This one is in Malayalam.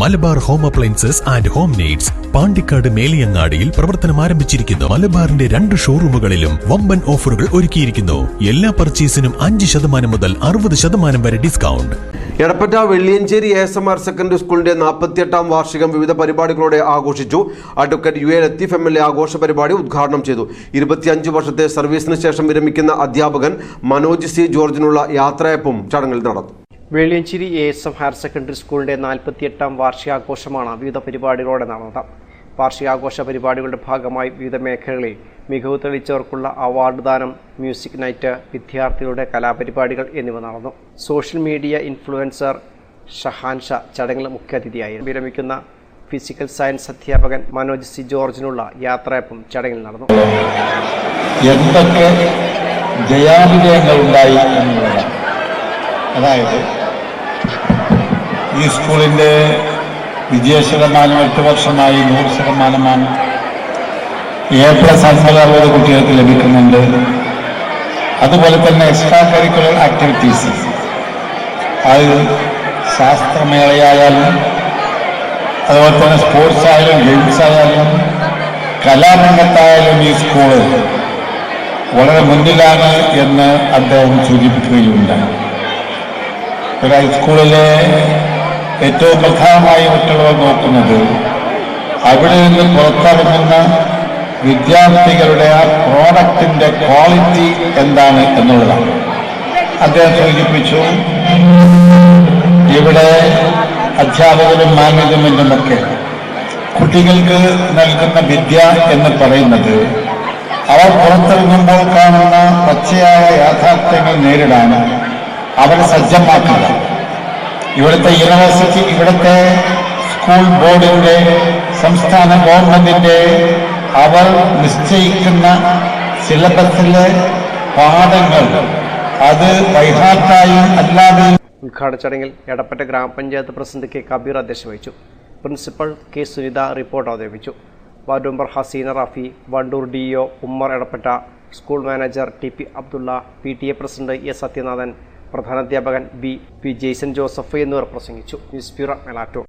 Malabar home appliances and home needs Pandikkad മേലിയങ്ങാടിയിൽ പ്രവർത്തനം ആരംഭിച്ചിരിക്കുന്നു. മലബാറിന്റെ രണ്ട് ഷോറൂമുകളിലും വമ്പൻ ഓഫറുകൾ ഒരുക്കിയിരിക്കുന്നു. എല്ലാ പർച്ചേസിനും അഞ്ച് ശതമാനം മുതൽ അറുപത് ശതമാനം വരെ discount. Edappatta Velliyancheri A S M R secondary സ്കൂളിന്റെ നാൽപ്പത്തിയെട്ടാം വാർഷികം വിവിധ പരിപാടികളോടെ ആഘോഷിച്ചു. Advocate U A Latheef M L A ആഘോഷ പരിപാടി ഉദ്ഘാടനം ചെയ്തു. ഇരുപത്തിയഞ്ച് വർഷത്തെ സർവീസിന് ശേഷം വിരമിക്കുന്ന അധ്യാപകൻ മനോജ് സി ജോർജിനുള്ള യാത്രയപ്പും ചടങ്ങിൽ നടന്നു. Velliyancheri A S M higher secondary സ്കൂളിന്റെ നാൽപ്പത്തിയെട്ടാം വാർഷികാഘോഷമാണ് വിവിധ പരിപാടികളോടെ നടന്നത്. വാർഷികാഘോഷ പരിപാടികളുടെ ഭാഗമായി വിവിധ മേഖലകളിൽ മികവ് തെളിയിച്ചവർക്കുള്ള അവാർഡ് ദാനം മ്യൂസിക് നൈറ്റ് വിദ്യാർത്ഥികളുടെ കലാപരിപാടികൾ എന്നിവ നടന്നു. Social media influencer Shahan Shah മുഖ്യാതിഥിയായി വിരമിക്കുന്ന ഫിസിക്കൽ സയൻസ് അധ്യാപകൻ മനോജ് സി ജോർജിനുള്ള യാത്രയപ്പും ചടങ്ങിൽ നടന്നു. എന്തൊക്കെ ജയാവിജയങ്ങൾ ഉണ്ടായി എന്നുള്ളതാണ്. അതായത് ഈ സ്കൂളിന്റെ വിജയ ശതമാനം എട്ട് വർഷമായി നൂറ് ശതമാനമാണ് എ പ്ലസ് അൻപത് അറുപത് കുട്ടികൾക്ക് ലഭിക്കുന്നുണ്ട്. അതുപോലെ തന്നെ എക്സ്ട്രാ കരിക്കുലർ ആക്ടിവിറ്റീസ് അത് ശാസ്ത്രമേളയായാലും അതുപോലെ തന്നെ സ്പോർട്സ് ആയാലും ഗെയിംസ് ആയാലും കലാരംഗത്തായാലും ഈ സ്കൂൾ വളരെ മുന്നിലാണ് എന്ന് അദ്ദേഹം സൂചിപ്പിക്കുകയുണ്ടായി. ഒരു ഹൈസ്കൂളിലെ ഏറ്റവും പ്രധാനമായി മറ്റുള്ളവർ നോക്കുന്നത് അവിടെ നിന്ന് പുറത്തിറങ്ങുന്ന വിദ്യാർത്ഥികളുടെ ആ പ്രോഡക്റ്റിന്റെ ക്വാളിറ്റി എന്താണ് എന്നുള്ളതാണ്. അദ്ദേഹം സൂചിപ്പിച്ചു ഇവിടെ അധ്യാപകരും മാനേജ്മെന്റുമൊക്കെ കുട്ടികൾക്ക് നൽകുന്ന വിദ്യ എന്ന് പറയുന്നത് അവർ പുറത്തിറങ്ങുമ്പോൾ കാണുന്ന പച്ചയായ യാഥാർത്ഥ്യങ്ങൾ നേരിടാൻ അവരെ സജ്ജമാക്കുക. ഇവിടുത്തെ യൂണിവേഴ്സിറ്റി ഇവിടുത്തെ സ്കൂൾ ബോർഡിന്റെ സംസ്ഥാന ഗവൺമെന്റിന്റെ അവർ നിശ്ചയിക്കുന്ന സിലബസിലെ പാഠങ്ങൾ. അത് വൈഹാർട്ടായും അല്ലാതെ ഉദ്ഘാടന ചടങ്ങിൽ എടപ്പറ്റ ഗ്രാമപഞ്ചായത്ത് പ്രസിഡന്റ് കെ. കബീർ അധ്യക്ഷ വഹിച്ചു പ്രിൻസിപ്പൽ കെ. സുനിത റിപ്പോർട്ട് അവതരിപ്പിച്ചു. Ward member Haseena Rafi Wandoor D O Ummer Edappatta school manager T P Abdulla P T A president S Sathyanathan പ്രധാനാധ്യാപകൻ B P Jaison Joseph എന്നിവർ പ്രസംഗിച്ചു. News bureau